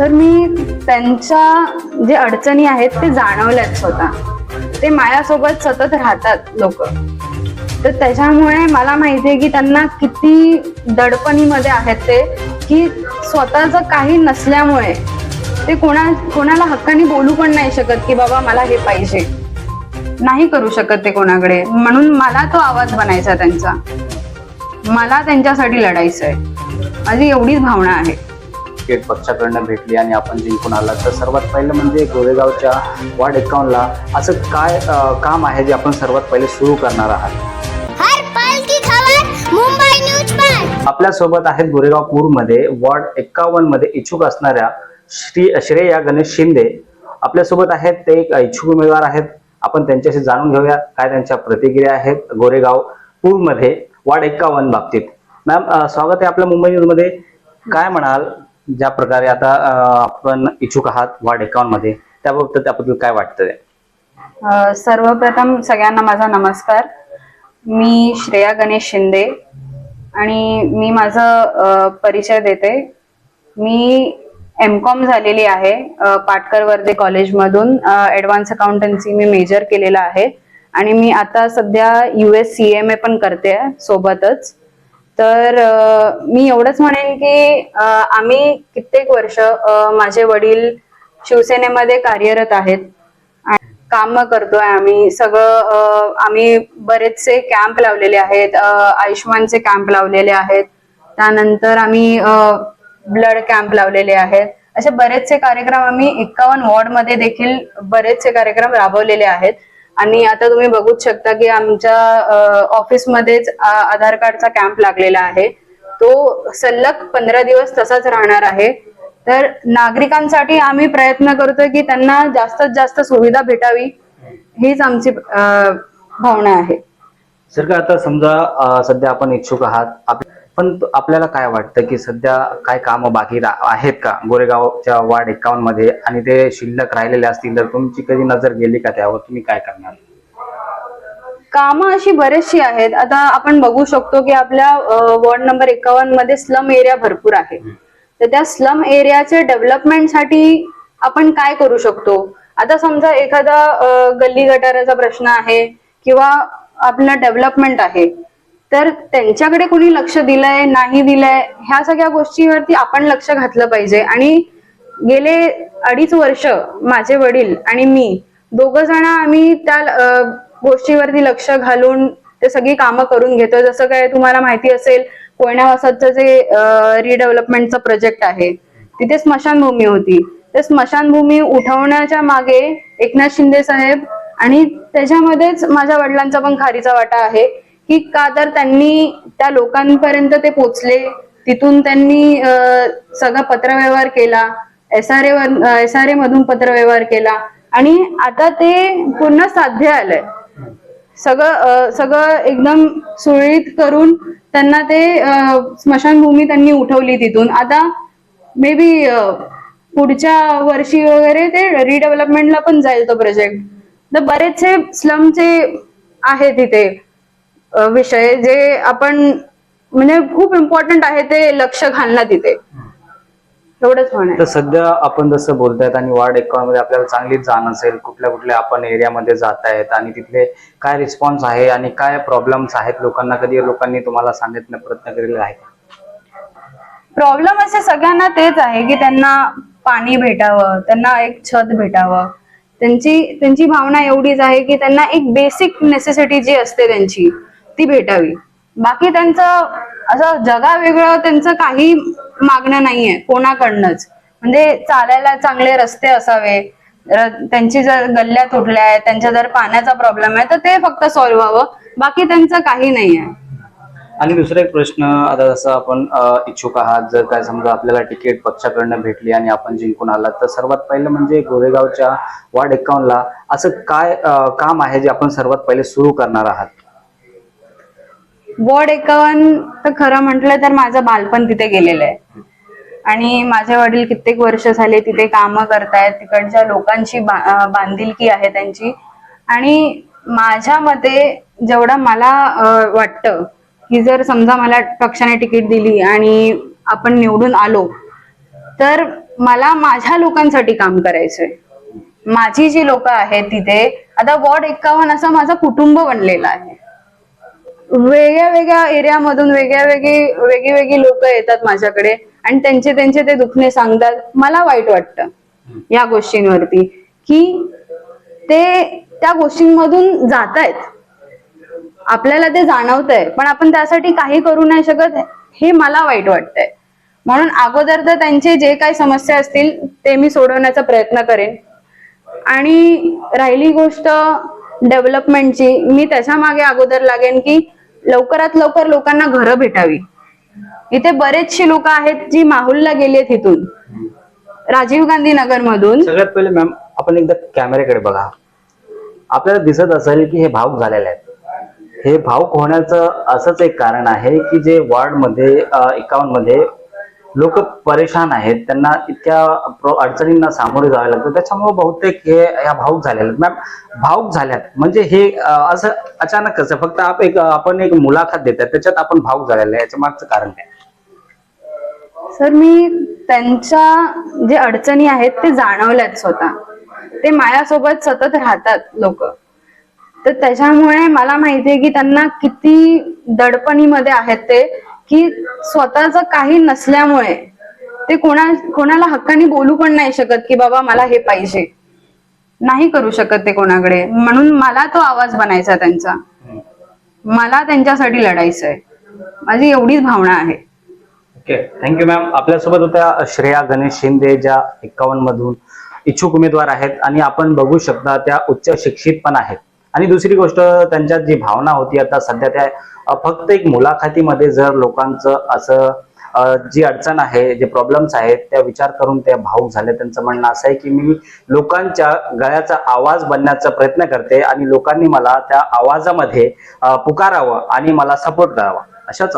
तर मी त्यांच्या जे अडचणी आहेत ते जाणवल्यात स्वतः. ते माझ्यासोबत सतत राहतात लोक. तर त्याच्यामुळे मला माहितीये की त्यांना किती दडपणीमध्ये आहेत ते की स्वतःच काही नसल्यामुळे ते कोणा कोणाला हक्काने बोलू पण नाही शकत की बाबा मला हे पाहिजे. नाही करू शकत ते कोणाकडे. म्हणून मला तो आवाज बनायचा त्यांचा. मला त्यांच्यासाठी लढायचं आहे माझी एवढीच भावना आहे. तिकीट पक्षाकडनं भेटली आणि आपण जिंकून आला तर सर्वात पहिलं म्हणजे गोरेगावच्या वार्ड एकावन्नला असं काय काम आहे जे आपण सर्वात पहिले सुरू करणार आहात? हर पल की खबर मुंबई न्यूज पर. आपल्यासोबत आहेत गोरेगाव पूरमध्ये वॉर्ड एकावन्नमध्ये इच्छुक असणाऱ्या श्री श्रेया गणेश शिंदे. आपल्यासोबत आहेत ते एक इच्छुक उमेदवार आहेत. आपण त्यांच्याशी जाणून घेऊया काय त्यांच्या प्रतिक्रिया आहेत गोरेगाव पूरमध्ये वार्ड एकावन्न बाबतीत. मॅम स्वागत आहे आपल्या मुंबई न्यूजमध्ये काय म्हणाल? ज्या प्रकारे आता आपण इच्छुक आहात वार्ड अकाउंटमध्ये त्याबाबत त्याबद्दल काय वाटतंय? सर्वप्रथम सगळ्यांना माझा नमस्कार. मी श्रेया गणेश शिंदे आणि मी माझा परिचय देते. मी एम कॉम झालेली आहे पाटकर वर्धे कॉलेजमधून. ॲडव्हान्स अकाउंटन्सी मी मेजर केलेला आहे. आणि मी आता सध्या U S C M A पण करते सोबतच. तर मी एवढंच म्हणेन की आम्ही कित्येक वर्ष माझे वडील शिवसेनेमध्ये कार्यरत आहेत. काम करतोय आम्ही. सगळं आम्ही बरेचसे कॅम्प लावलेले आहेत. आयुष्मानचे आयुष्यमानचे कॅम्प लावलेले आहेत. त्यानंतर आम्ही ब्लड कॅम्प लावलेले आहेत. असे बरेचसे कार्यक्रम आम्ही एकावन्न वॉर्डमध्ये देखील बरेचसे कार्यक्रम राबवलेले आहेत. आणि आता तुम्ही बघूच शकता की आमच्या ऑफिसमध्येच आधार कार्डचा कॅम्प लागलेला आहे. तो सलग पंधरा दिवस तसाच राहणार आहे. तर नागरिकांसाठी आम्ही प्रयत्न करतोय की त्यांना जास्तीत जास्त सुविधा भेटावी हीच आमची भावना आहे. सर का आता समजा सध्या आपण इच्छुक आहात पण आपल्याला काय वाटतं की सध्या काय कामं बाकी आहेत का? गोरेगावच्या वार्ड एकावन्नमध्ये आणि ते शिल्लक राहिलेले असतील तर तुमची कधी नजर गेली का त्यावर? तुम्ही काय करणार? कामं अशी बरेचशी आहेत. आता आपण बघू शकतो की आपल्या वॉर्ड नंबर एकावन्नमध्ये स्लम एरिया भरपूर आहे. तर त्या स्लम एरियाच्या डेव्हलपमेंटसाठी आपण काय करू शकतो? आता समजा एखादा गल्ली गटाराचा प्रश्न आहे किंवा आपला डेव्हलपमेंट आहे. तर त्यांच्याकडे कोणी लक्ष दिलंय नाही दिलंय ह्या सगळ्या गोष्टीवरती आपण लक्ष घातलं पाहिजे. आणि गेले अडीच वर्ष माझे वडील आणि मी दोघ जण आम्ही त्या गोष्टीवरती लक्ष घालून ते सगळी कामं करून घेतो जसं काय तुम्हाला माहिती असेल कोयना वासातचं जे रिडेव्हलपमेंटचं प्रोजेक्ट आहे तिथे स्मशानभूमी होती. तर स्मशानभूमी उठवण्याच्या मागे एकनाथ शिंदे साहेब आणि त्याच्यामध्येच माझ्या वडिलांचा पण खारीचा वाटा आहे. की का तर त्यांनी त्या लोकांपर्यंत ते पोचले. तिथून त्यांनी सगळा पत्रव्यवहार केला. S R A S R A मधून पत्रव्यवहार केला. आणि आता ते पूर्ण साध्य आलंय. सगळं सगळं एकदम सुरळीत करून त्यांना ते स्मशानभूमी त्यांनी उठवली तिथून. आता मे बी पुढच्या वर्षी वगैरे ते रिडेव्हलपमेंटला पण जाईल तो प्रोजेक्ट तर बरेचसे स्लमचे आहे तिथे विषय जे आपण म्हणजे खूप इम्पॉर्टंट आहे ते लक्ष घालणं तिथे. एवढंच तर सध्या आपण जसं बोलतायत आणि वार्ड एकावन्नमध्ये आपल्याला चांगलीच जाण असेल कुठल्या कुठल्या आपण एरियामध्ये जात आहेत आणि तिथले काय रिस्पॉन्स आहे आणि काय प्रॉब्लेम्स आहेत लोकांना कधी लोकांनी तुम्हाला सांगण्याचा प्रयत्न केलेला आहे? प्रॉब्लेम असे सगळ्यांना तेच आहे की त्यांना पाणी भेटावं त्यांना एक छत भेटावं. त्यांची त्यांची भावना एवढीच आहे की त्यांना एक बेसिक नेसेसिटी जी असते त्यांची ती भेटावी. बाकी त्यांचं असं जगा वेगळं त्यांचं काही मागणं नाहीये कोणाकडनंच. म्हणजे चालायला चांगले रस्ते असावे त्यांची जर गल्ल्या तुटल्या आहेत त्यांच्या जर पाण्याचा प्रॉब्लेम आहे तर ते फक्त सॉल्व्ह व्हावं. बाकी त्यांचं काही नाही आहे आणि दुसरा एक प्रश्न आता जसं आपण इच्छुक आहात जर काय समजा आपल्याला तिकीट पक्षाकडनं भेटली आणि आपण जिंकून आलात तर सर्वात पहिलं म्हणजे गोरेगावच्या वार्ड एकावन्नला असं काय काम आहे जे आपण सर्वात पहिले सुरू करणार आहात? वॉर्ड एकावन्न तर खरं म्हटलं तर माझं बालपण तिथे गेलेलं आहे. आणि माझे वडील कित्येक वर्ष झाले तिथे कामं करतायत तिकडच्या लोकांची बांधिलकी आहे त्यांची. आणि माझ्या मते जेवढं मला वाटतं की जर समजा मला पक्षाने तिकीट दिली आणि आपण निवडून आलो तर मला माझ्या लोकांसाठी काम करायचंय. माझी जी लोक आहेत तिथे आता वॉर्ड एक्कावन्न असं माझं कुटुंब बनलेलं आहे. वेगळ्या वेगळ्या एरियामधून वेगळ्या वेगळी वेगळी वेगळी लोक येतात माझ्याकडे. आणि त्यांचे त्यांचे ते दुखणे सांगतात. मला वाईट वाटतं या गोष्टींवरती. की ते त्या गोष्टींमधून जात आहेत आपल्याला ते जाणवत आहे पण आपण त्यासाठी काही करू नाही शकत हे मला वाईट वाटतंय. म्हणून अगोदर तर त्यांचे जे काही समस्या असतील ते मी सोडवण्याचा प्रयत्न करेन. आणि राहिली गोष्ट डेव्हलपमेंटची मी त्याच्यामागे अगोदर लागेन की लवकरात लवकर लोकांना घरं भेटावी. इथे बरेचशी लोक आहेत जी माहुलला गेली आहेत इथून. राजीव गांधी नगर मधून सगळ्यात पहिले मॅम आपण एकदा कॅमेऱ्याकडे बघा. आपल्याला दिसत असेल की हे भाऊक झालेले आहेत. हे भाऊक होण्याचं असंच एक कारण आहे की जे वॉर्डमध्ये एकावन्नमध्ये लोक परेशान आहेत. त्यांना इतक्या अडचणींना सामोरे जावे लागतं त्याच्यामुळे बहुतेक हे या भाऊक झालेले मॅम भाऊक झाल्यात. म्हणजे हे असं अचानक कसं फक्त आप एक आपण एक मुलाखत देतात त्याच्यात आपण भाऊक झालेलं आहे. याच्या मागचं कारण काय? सर मी त्यांच्या जे अडचणी आहेत ते जाणवल्यात स्वतः. ते माझ्यासोबत सतत राहतात लोक. तर त्याच्यामुळे मला माहितीये की त्यांना किती दडपणीमध्ये आहेत ते. की स्वतःच काही नसल्यामुळे ते कोणा कोणाला हक्काने बोलू पण नाही शकत की बाबा मला हे पाहिजे. नाही करू शकत ते कोणाकडे. म्हणून मला तो आवाज बनायचा त्यांचा. मला त्यांच्यासाठी लढायचं आहे माझी एवढीच भावना आहे. ओके थँक्यू मॅम आपल्यासोबत होत्या श्रेया गणेश शिंदे ज्या एक्कावन्न मधून इच्छुक उमेदवार आहेत. आणि आपण बघू शकता त्या उच्च शिक्षित पण आहेत. आणि दुसरी गोष्ट त्यांच्यात जी भावना होती आता सध्या त्या फक्त एक मुलाखतीमध्ये जर लोकांचं असं जी अडचण आहे जे प्रॉब्लेम्स आहेत त्या विचार करून त्या भाऊक झाले त्यांचं म्हणणं असं आहे की मी लोकांच्या गळ्याचा आवाज बनण्याचा प्रयत्न करते आणि लोकांनी मला त्या आवाजामध्ये पुकारावं आणि मला सपोर्ट करावा. अशाच